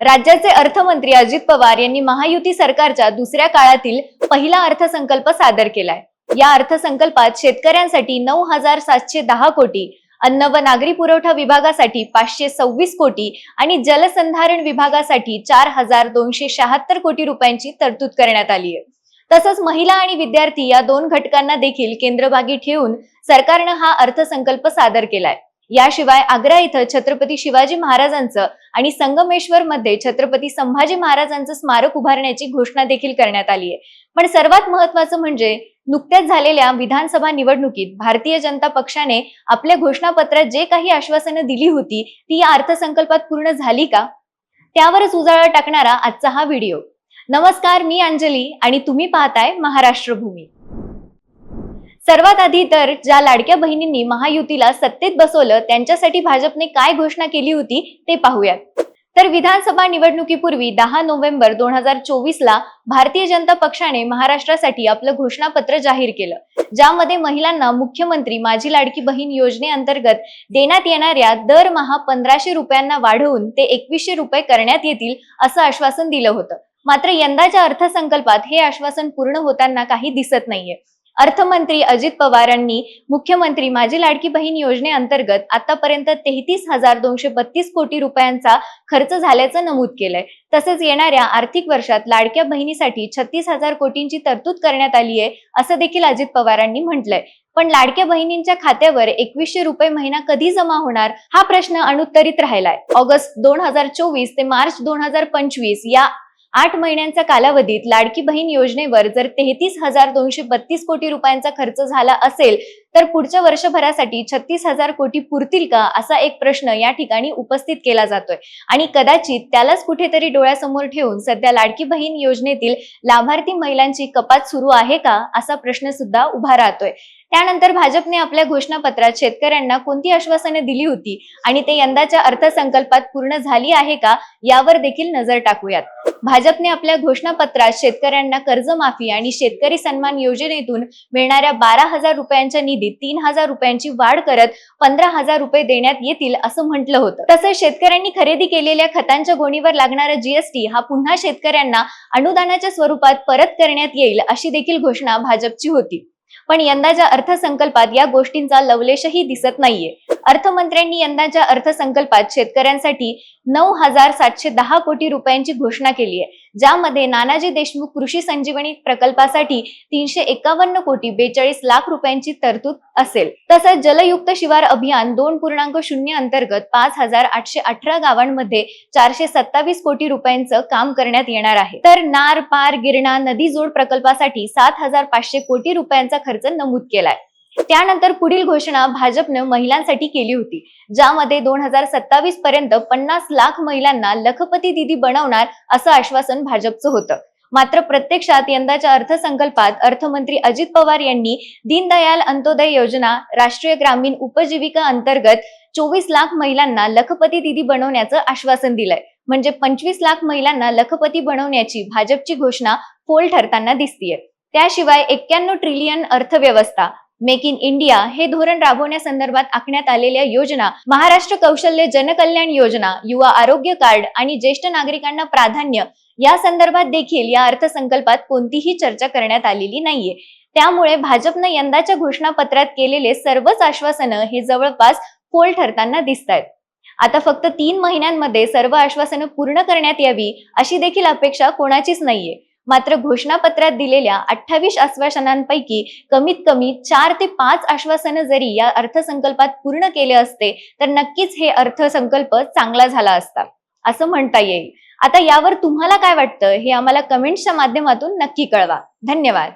राज्याचे अर्थमंत्री अजित पवार यांनी महायुती सरकारच्या दुसऱ्या काळातील पहिला अर्थसंकल्प सादर केलाय. या अर्थसंकल्पात शेतकऱ्यांसाठी नऊ हजार सातशे दहा कोटी अन्न व नागरी पुरवठा विभागासाठी पाचशे सव्वीस कोटी आणि जलसंधारण विभागासाठी चार हजार दोनशे शहात्तर कोटी रुपयांची तरतूद करण्यात आली आहे. तसंच महिला आणि विद्यार्थी या दोन घटकांना देखील केंद्रभागी ठेवून सरकारनं हा अर्थसंकल्प सादर केलाय. याशिवाय आग्रा इथं छत्रपती शिवाजी महाराजांचं आणि संगमेश्वर मध्ये छत्रपती संभाजी महाराजांचं स्मारक उभारण्याची घोषणा देखील करण्यात आली आहे. पण सर्वात महत्वाचं म्हणजे नुकत्याच झालेल्या विधानसभा निवडणुकीत भारतीय जनता पक्षाने आपल्या घोषणापत्रात जे काही आश्वासनं दिली होती ती या अर्थसंकल्पात पूर्ण झाली का? त्यावरच उजाळा टाकणारा आजचा हा व्हिडिओ. नमस्कार मी अंजली आणि तुम्ही पाहताय महाराष्ट्र भूमी सर्वात आधी तर ज्या लाडक्या बहिणींनी महायुतीला सत्तेत बसवलं त्यांच्यासाठी भाजपने काय घोषणा केली होती ते पाहूयात. तर विधानसभा निवडणुकीपूर्वी दहा नोव्हेंबर दोन हजार चोवीस ला भारतीय जनता पक्षाने महाराष्ट्रासाठी आपलं घोषणापत्र जाहीर केलं. ज्यामध्ये महिलांना मुख्यमंत्री माझी लाडकी बहीण योजनेअंतर्गत देण्यात येणाऱ्या दरमहा पंधराशे रुपयांना वाढवून ते एकवीसशे रुपये करण्यात येतील असं आश्वासन दिलं होतं. मात्र यंदाच्या अर्थसंकल्पात हे आश्वासन पूर्ण होताना काही दिसत नाहीये. अर्थमंत्री अजित पवारांनी मुख्यमंत्री माझी लाडकी बहीण योजनेअंतर्गत आतापर्यंत तेहतीस हजार दोनशे बत्तीस कोटी रुपयांचा खर्च झाल्याचं नमूद केलंय. तसेच येणाऱ्या आर्थिक वर्षात लाडक्या बहिणीसाठी छत्तीस हजार कोटींची तरतूद करण्यात आली आहे असं देखील अजित पवारांनी म्हटलंय. पण लाडक्या बहिणींच्या खात्यावर एकवीसशे रुपये महिना कधी जमा होणार हा प्रश्न अनुत्तरित राहिलाय. ऑगस्ट दोन हजार चोवीस ते मार्च दोन हजार पंचवीस या आठ महिन्यांच्या कालावधीत लाडकी बहीण योजनेवर जर तेहतीस हजार दोनशे बत्तीस कोटी रुपयांचा खर्च झाला असेल तर पुढच्या वर्षभरासाठी छत्तीस हजार कोटी पुरतील का असा एक प्रश्न या ठिकाणी उपस्थित केला जातोय. आणि कदाचित त्यालाच कुठेतरी डोळ्यासमोर ठेवून सध्या लाडकी बहीण योजनेतील लाभार्थी महिलांची कपात सुरू आहे का असा प्रश्न सुद्धा उभा राहतोय. त्यानंतर भाजपने आपल्या घोषणापत्रात शेतकऱ्यांना कोणती आश्वासने दिली होती? आणि ते यंदाच्या अर्थसंकल्पात पूर्ण झाली आहे का? यावर देखील नजर टाकूयात. भाजपने आपल्या घोषणापत्रात शेतकऱ्यांना कर्जमाफी आणि शेतकरी सन्मान योजनेतून मिळणाऱ्या बारा हजार रुपयांच्या निधीत तीन हजार रुपयांची वाढ करत पंधरा हजार रुपये देण्यात येतील असं म्हटलं होतं. तसंच शेतकऱ्यांनी खरेदी केलेल्या खतांच्या गोणीवर लागणारा जीएसटी हा पुन्हा शेतकऱ्यांना अनुदानाच्या स्वरूपात परत करण्यात येईल अशी देखील घोषणा भाजपची होती. पण यंदाच्या अर्थसंकल्पात या गोष्टींचा लवलेशही दिसत नाहीये. अर्थमंत्र्यांनी यंदाच्या अर्थसंकल्पात शेतकऱ्यांसाठी नऊ हजार सातशे दहा कोटी रुपयांची घोषणा केली आहे ज्यामध्ये नानाजी देशमुख कृषी संजीवनी प्रकल्पासाठी तीनशे एकावन्न कोटी बेचाळीस लाख रुपयांची तरतूद असेल. तसंच जलयुक्त शिवार अभियान दोन पूर्णांक शून्य अंतर्गत पाच हजार आठशे अठरा गावांमध्ये चारशे सत्तावीस कोटी रुपयांचं काम करण्यात येणार आहे. तर नार पार गिरणा नदी जोड प्रकल्पासाठी सात हजार पाचशे कोटी रुपयांचा खर्च नमूद केलाय. त्यानंतर पुढील घोषणा भाजपनं महिलांसाठी केली होती ज्यामध्ये दोन हजार सत्तावीस पर्यंत पन्नास लाख महिलांना लखपती दिदी बनवणार असं आश्वासन भाजपचं होतं. मात्र प्रत्यक्षात यंदाच्या अर्थसंकल्पात अर्थमंत्री अजित पवार यांनी दीनदयाल अंत्योदय योजना राष्ट्रीय ग्रामीण उपजीविका अंतर्गत चोवीस लाख महिलांना लखपती दिदी बनवण्याचं आश्वासन दिलंय. म्हणजे पंचवीस लाख महिलांना लखपती बनवण्याची भाजपची घोषणा फोल ठरताना दिसतीये. त्याशिवाय एक्क्याण्णव ट्रिलियन अर्थव्यवस्था मेक इन इंडिया हे धोरण राबवण्यासंदर्भात आखण्यात आलेल्या योजना महाराष्ट्र कौशल्य जनकल्याण योजना युवा आरोग्य कार्ड आणि ज्येष्ठ नागरिकांना प्राधान्य या संदर्भात देखील या अर्थसंकल्पात कोणतीही चर्चा करण्यात आलेली नाहीये. त्यामुळे भाजपनं यंदाच्या घोषणापत्रात केलेले सर्वच आश्वासनं हे जवळपास फोल ठरताना दिसत आहेत आता फक्त तीन महिन्यांमध्ये सर्व आश्वासनं पूर्ण करण्यात यावी अशी देखील अपेक्षा कोणाचीच नाहीये. मात्र घोषणापत्रात दिलेल्या अठ्ठावीस आश्वासनांपैकी कमीत कमी चार ते पाच आश्वासनं जरी या अर्थसंकल्पात पूर्ण केले असते तर नक्कीच हे अर्थसंकल्प चांगला झाला असता असं म्हणता येईल. आता यावर तुम्हाला काय वाटतं हे आम्हाला कमेंट्सच्या माध्यमातून नक्की कळवा. धन्यवाद.